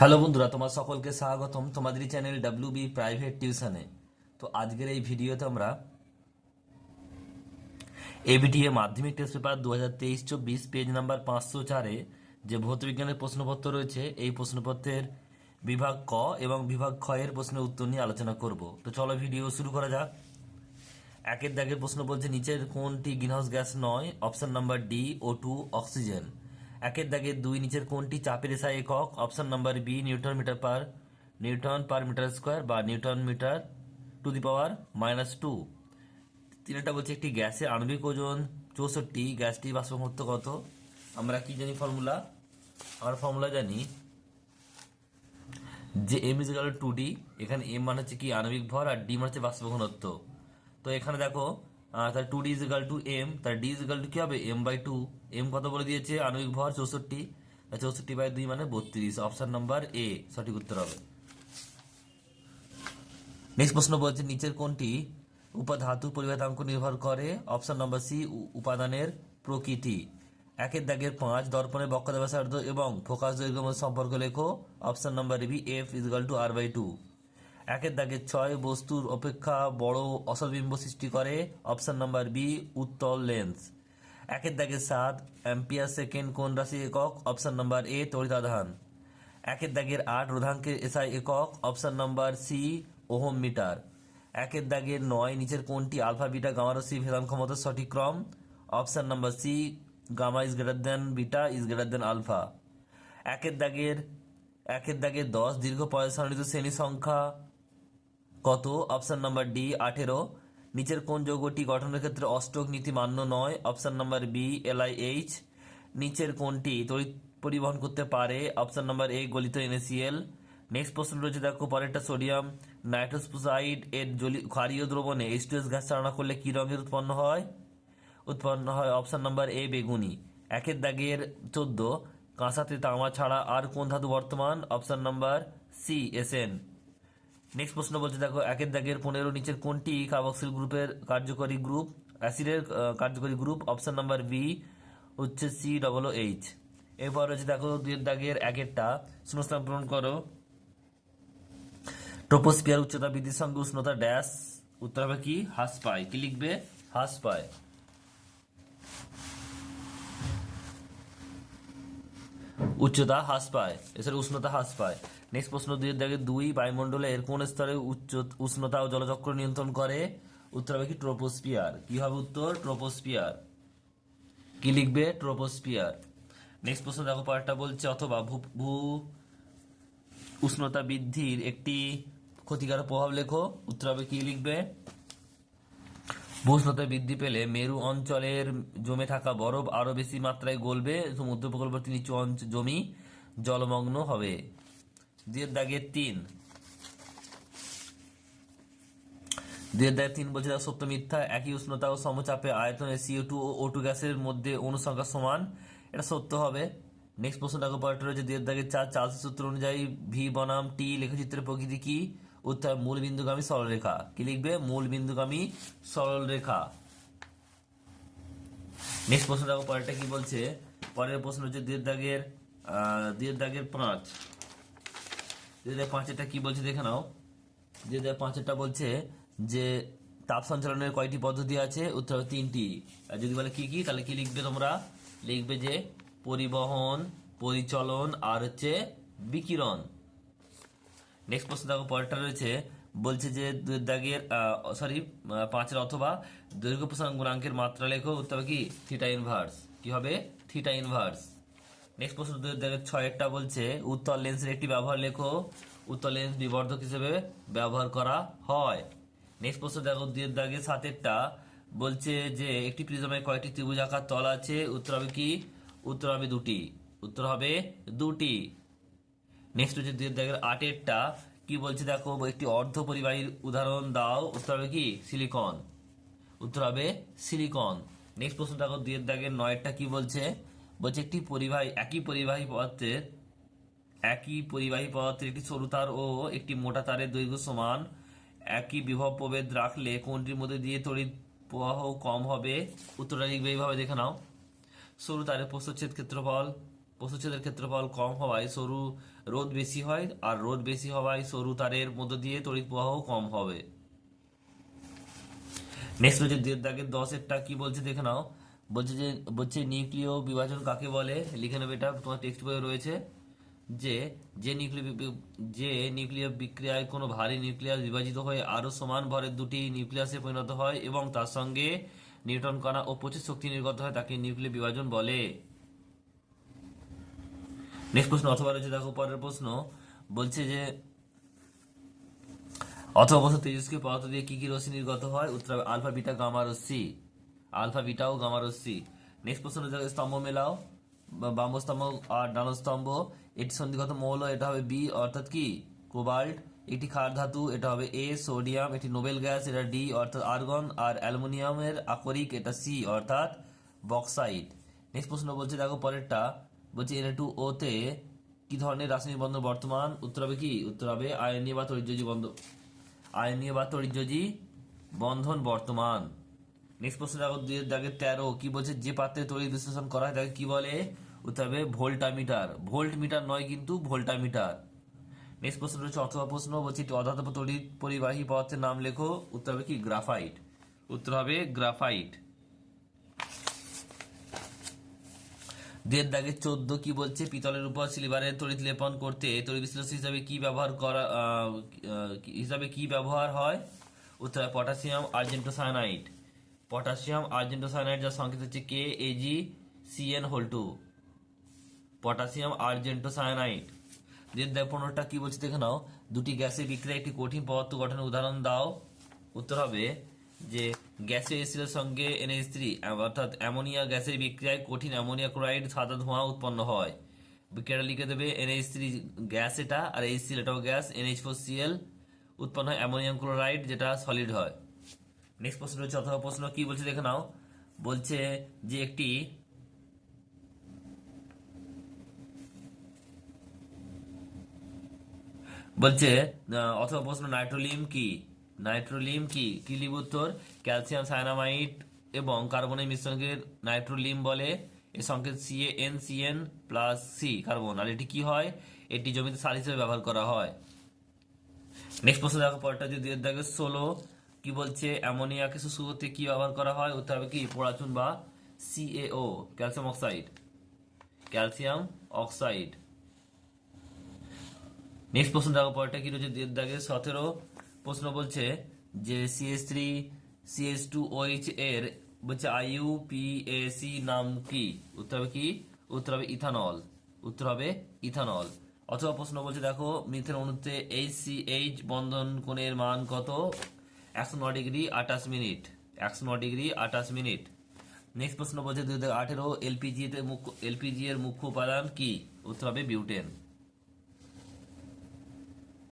Hello বন্ধুরা, তোমার সকলকে স্বাগতম তোমাদেরই চ্যানেল ডাব্লিউ বি প্রাইভেট টিউশনে তো আজকের এই ভিডিওতে আমরা এবিটিএ মাধ্যমিক টেস্ট পেপার দু হাজার তেইশ চব্বিশ পেজ নাম্বার পাঁচশো চারে যে ভৌত বিজ্ঞানের প্রশ্নপত্র রয়েছে, এই প্রশ্নপত্রের বিভাগ ক এবং বিভাগ এর প্রশ্নের উত্তর নিয়ে আলোচনা করব। তো চলো ভিডিও শুরু করা যাক। একের দাগের প্রশ্ন বলছে, নিচের কোনটি গ্রিনহাউস গ্যাস নয়? Option number D O two oxygen. একের দাগের দুই, নিচের কোনটি? চাপের এসআই একক, option number B, newton metre per, newton per metre square বা newton metre to the power minus two. তিনটা বলছে একটি গ্যাসের আণবিক ওজন, চৌষট্টি। গ্যাসটি বাষ্পমুক্ত কত? আমরা কি জানি ফর্মুলা? আমরা ফর্মুলা জানি যে M is equal to D, এখানে এম মানে হচ্ছে কি আণবিক ভর আর ডি মানে হচ্ছে বাষ্প ঘনত্ব তো এখানে দেখো তার two D is two M তার ডি ইজ টু কি হবে? এম বাই টু এম কত বলে দিয়েছে? আণবিক ভর চৌষট্টি। চৌষট্টি বাই দুই মানে বত্রিশ। অপশন নাম্বার এ সঠিক উত্তর হবে। নেক্সট প্রশ্ন বলছে, নিচের কোনটি উপাধাতু পরিবাহিতাঙ্ক নির্ভর করে? অপশন নম্বর সি উপাদানের প্রকৃতি। একের দাগের পাঁচ দর্পণের বক্ষতা ব্যাসার্ধ এবং ফোকাস দৈর্ঘ্য সম্পর্ক লেখো। Option number B F is equal to R by two একের দাগের ছয় বস্তুর অপেক্ষা বড় অসলবিম্ব সৃষ্টি করে। অপশন নাম্বার বি, উত্তল লেন্স। একের দাগের সাত, অ্যাম্পিয়ার সেকেন্ড কোন রাশি একক? অপশন নাম্বার এ তরিতাধান একের দাগের আট, রোধাঙ্কের এসআই একক? Option number C, ohm metre. একের দাগের নয়, নিচের কোনটি আলফা, বিটা গামারসি ভেদান ক্ষমতার সঠিক ক্রম? Option number C, gamma is greater than beta, is greater than alpha. একের দাগের একের দাগের দশ, দীর্ঘ পয়সানিত শ্রেণি সংখ্যা। কত? অপশন নাম্বার ডি আঠেরো। নিচের কোন যৌগটি গঠনের ক্ষেত্রে অষ্টক নীতি মান্য নয়? অপশন নাম্বার বি এলআইএইচ নিচের কোনটি তড়িৎ পরিবহন করতে পারে? অপশন নাম্বার এ গলিত এনএসিএল নেক্সট প্রশ্ন রয়েছে, দেখো, পরেরটা সোডিয়াম নাইট্রোসপোসাইড এর জলি ক্ষারীয় দ্রবণে এইচ গ্যাস চালনা করলে কি রঙের উৎপন্ন হয়? উৎপন্ন হয় অপশন নাম্বার এ বেগুনি। একের দাগের চোদ্দ। কাঁসাতে তামা ছাড়া আর কোন ধাতু বর্তমান? Option number C S N next প্রশ্ন বলছে, দেখো, একের দাগের পনেরো নিচের কোনটি কার্বক্সিল গ্রুপের কার্যকরী গ্রুপ অ্যাসিডের কার্যকরী গ্রুপ অপশন নাম্বার বি হচ্ছে সি ডবল এইচ এরপর রয়েছে, দেখো, দুইয়ের দাগের একেরটা। শূন্যস্থান পূরণ করো। ট্রোপোস্ফিয়ার উচ্চতা বৃদ্ধির সঙ্গে উষ্ণতা ড্যাশ উত্তর হবে কি? হ্রাস পায়। কি লিখবে? হ্রাস পায়। উচ্চতা হ্রাস পায়। এছাড়া উষ্ণতা হ্রাস পায়। নেক্সট প্রশ্ন দুই দাগে দুই বায়ুমণ্ডলের কোন স্তরে উচ্চ উষ্ণতা ও জলচক্র নিয়ন্ত্রণ করে? উত্তর হবে কি, ট্রোপোস্ফিয়ার। কি হবে উত্তর? ট্রোপোস্ফিয়ার। কি লিখবে? ট্রোপোস্ফিয়ার। নেক্সট প্রশ্ন দেখো পরেরটা বলছে, অথবা ভূ ভূ উষ্ণতা বৃদ্ধির একটি ক্ষতিকারক প্রভাব লেখো। উত্তর হবে কি লিখবে? ভূষ্ণতা বৃদ্ধি পেলে মেরু অঞ্চলের জমে থাকা বরফ আরও বেশি মাত্রায় গলবে। সমুদ্র উপকূলবর্তী নিচু অঞ্চ- জমি জলমগ্ন হবে। দুয়ের দাগের তিন। দুয়ের দাগের তিন বলছে দেখো, সত্য মিথ্যা একই উষ্ণতা ও সমচাপে আয়তনে সিও টু ও টু গ্যাসের মধ্যে অনুসংখ্যা সমান। এটা সত্য হবে। নেক্সট প্রশ্ন দেখো পরেরটা রয়েছে দুয়ের দাগের চার চার্লসের সূত্র অনুযায়ী ভি বনাম টি লেখচিত্রের প্রকৃতি কি? উত্তর মূল বিন্দুগামী সরলরেখা। কি লিখবে? মূল বিন্দুগামী সরলরেখা। নেক্সট প্রশ্ন দেখো পরেরটা কি বলছে? পরের প্রশ্ন হচ্ছে দুয়ের দাগের দুয়ের দাগের পাঁচ। দুই হাজার পাঁচেরটা কি বলছে দেখে নাও। দুই হাজার পাঁচেরটা বলছে যে, তাপ সঞ্চালনের কয়টি পদ্ধতি আছে? উত্তর তিনটি। আর যদি বলে কি কি, তাহলে কি লিখবে তোমরা? লিখবে যে পরিবহন, পরিচলন আর হচ্ছে বিকিরণ। নেক্সট প্রশ্ন দেখো, পরেরটা রয়েছে। বলছে যে দাগের সরি পাঁচের অথবা দৈর্ঘ্য প্রসারণ গুণাঙ্কের মাত্রা লেখো। উত্তর কি? থিটা ইনভার্স কি হবে? থিটা ইনভার্স নেক্সট প্রশ্ন দুই দাগের ছয়েরটা বলছে, উত্তর লেন্সের একটি ব্যবহার লেখো, উত্তর লেন্স বিবর্ধক হিসেবে ব্যবহার করা হয়। নেক্সট প্রশ্ন দেখো দুই দাগের সাতেরটা বলছে যে, একটি প্রিজমের কয়টি ত্রিভুজাকার তল আছে, উত্তর হবে কি? উত্তর হবে দুটি। উত্তর হবে দুটি। নেক্সট হচ্ছে দুই দাগের আটেরটা কি বলছে দেখো, একটি অর্ধ পরিবাহীর উদাহরণ দাও, উত্তর হবে কি? সিলিকন। উত্তর হবে সিলিকন। নেক্সট প্রশ্ন দেখো দুই দাগের নয়েরটা কি বলছে? বলছে একটি পরিবাহী, একই পরিবাহী পদার্থের, একই পরিবাহী পদার্থের একটি সরু তার ও একটি মোটা তারের দৈর্ঘ্য সমান। একই বিভব প্রভেদ রাখলে কোনটির মধ্যে দিয়ে তড়িৎ প্রবাহ কম হবে? উত্তরটা লিখবে এইভাবে, দেখে নাও। সরু তারের প্রস্থচ্ছেদ ক্ষেত্রফল প্রস্তুচ্ছেদের ক্ষেত্রফল কম হওয়ায় সরু রোদ বেশি হয় আর রোদ বেশি হওয়ায় সরু তারের মধ্য দিয়ে তড়িৎ প্রবাহ কম হবে। নেক্সট হচ্ছে দুয়ের দাগের কি বলছে, দেখে নাও। বলছে যে, বলছে নিউক্লিয় বিভাজন কাকে বলে? লিখে নেবে এটা, তোমার টেক্সট বইয়ে রয়েছে যে যে নিউক্লিয় যে নিউক্লিয় বিক্রিয়ায় কোনো ভারী নিউক্লিয়াস বিভাজিত হয়ে আরও সমান ভরের দুটি নিউক্লিয়াসে পরিণত হয় এবং তার সঙ্গে নিউট্রন কণা ও প্রচুর শক্তি নির্গত হয় তাকে নিউক্লিয় বিভাজন বলে। নেক্সট প্রশ্ন, অথবা রয়েছে দেখো পরের প্রশ্ন, বলছে যে, অথবা বছর তেজস্ক্রিয় পদার্থ দিয়ে কি কি রশ্মি নির্গত হয়? উত্তর আলফা, বিটা, গামা, রশ্মি। আলফা বিটা ও গামা রশ্মি নেক্সট প্রশ্ন স্তম্ভ মেলাও বাম স্তম্ভ আর ডান স্তম্ভ, এটি সন্ধিগত মৌল, এটা হবে বি অর্থাৎ কি? কোবাল্ট এটি ক্ষার ধাতু, এটা হবে এ সোডিয়াম এটি নোবেল গ্যাস এটা ডি অর্থাৎ আর্গন আর অ্যালুমিনিয়ামের আকরিক, এটা সি অর্থাৎ বক্সাইট নেক্সট প্রশ্ন বলছে, দেখো পরেরটা, বলছে এন টু ও তে কি ধরনের রাসায়নিক বন্ধন বর্তমান? উত্তর হবে কি? উত্তর হবে আয়নীয় বা তরিজ্যোজি বন্ধ আয়নীয় বা তরিজ্যোজি বন্ধন বর্তমান। নেক্সট প্রশ্ন দেখো দুই দাগের তেরো, কি বলছে? যে পাত্রে তড়িৎ বিশ্লেষণ করা হয়, তাকে কি বলে? উত্তর হবে ভোল্টামিটার। ভোল্ট মিটার নয় কিন্তু ভোল্টামিটার। নেক্সট প্রশ্ন রয়েছে অথবা প্রশ্ন, বলছি অধাতব তড়িৎ পরিবাহী পদার্থের নাম লেখো। উত্তর হবে কি? গ্রাফাইট। উত্তর হবে গ্রাফাইট। দুয়ের দাগে চোদ্দ, কি বলছে? পিতলের উপর সিলিভারের তড়িৎ লেপন করতে তড়িৎ বিশ্লেষণ হিসাবে কি ব্যবহার করা হিসাবে কি ব্যবহার হয়? উত্তর হয় পটাশিয়াম আর্জেন্টোসায়ানাইড পটাশিয়াম আর্জেন্টোসায়ানাইড যার সংকেত হচ্ছে K AG CN whole two potassium argentocyanide দুয়ের দাগ পনেরোটা কি বলছে দেখে নাও। দুটি গ্যাসের বিক্রিয়া একটি কঠিন পদার্থ গঠনের উদাহরণ দাও। উত্তর হবে যে গ্যাসীয় এসিডের সঙ্গে এনএইচ থ্রি অর্থাৎ অ্যামোনিয়া গ্যাসের বিক্রিয়ায় কঠিন অ্যামোনিয়া ক্লোরাইড সাদা ধোঁয়া উৎপন্ন হয়। বিক্রিয়াটা লিখে দেবে এনএইচ থ্রি গ্যাস এটা আর এইচ সিএল এটাও গ্যাস। এনএইচ ফোর সিএল উৎপন্ন হয় অ্যামোনিয়াম ক্লোরাইড যেটা সলিড হয়। নেক্সট প্রশ্ন রয়েছে অথবা প্রশ্ন কি বলছে দেখে নাও। বলছে যে একটি বলছে অথবা প্রশ্ন নাইট্রোলিম কি? নাইট্রোলিম কি? কি লিব উত্তর, ক্যালসিয়াম সায়ানামাইড এবং কার্বনের মিশ্রণকে নাইট্রোলিম বলে। এর সংকেত CA N CN plus C carbon. আর এটি কি হয়? এটি জমিতে সার হিসেবে ব্যবহার করা হয়। নেক্সট প্রশ্ন দেখো পরটা যদি দেখে, ষোলো। কি বলছে? অ্যামোনিয়াকে শুষ্ক করতে কি ব্যবহার করা হয়? উত্তর হবে কি? পোড়াচুন বা CAO calcium oxide. Calcium oxide. Next প্রশ্ন দেখো, পরেরটা কি রয়েছে? দাগে সতেরো প্রশ্ন বলছে যে CS three CS two OH এর বলছে আইইউ পিএসি নাম কি? উত্তর হবে কি? উত্তর হবে ইথানল। উত্তর হবে ইথানল। অথবা প্রশ্ন বলছে দেখো, মিথেন অণুতে এইচ সি এইচ বন্ধন কোণের মান কত? একশো ন ডিগ্রি আঠাশ মিনিট। একশো ন ডিগ্রি আঠাশ মিনিট। নেক্সট প্রশ্ন বলছে দু হাজার আঠেরো এলপিজি এলপিজি এর মুখ্য উপাদান কি? উত্তর হবে বিউটেন।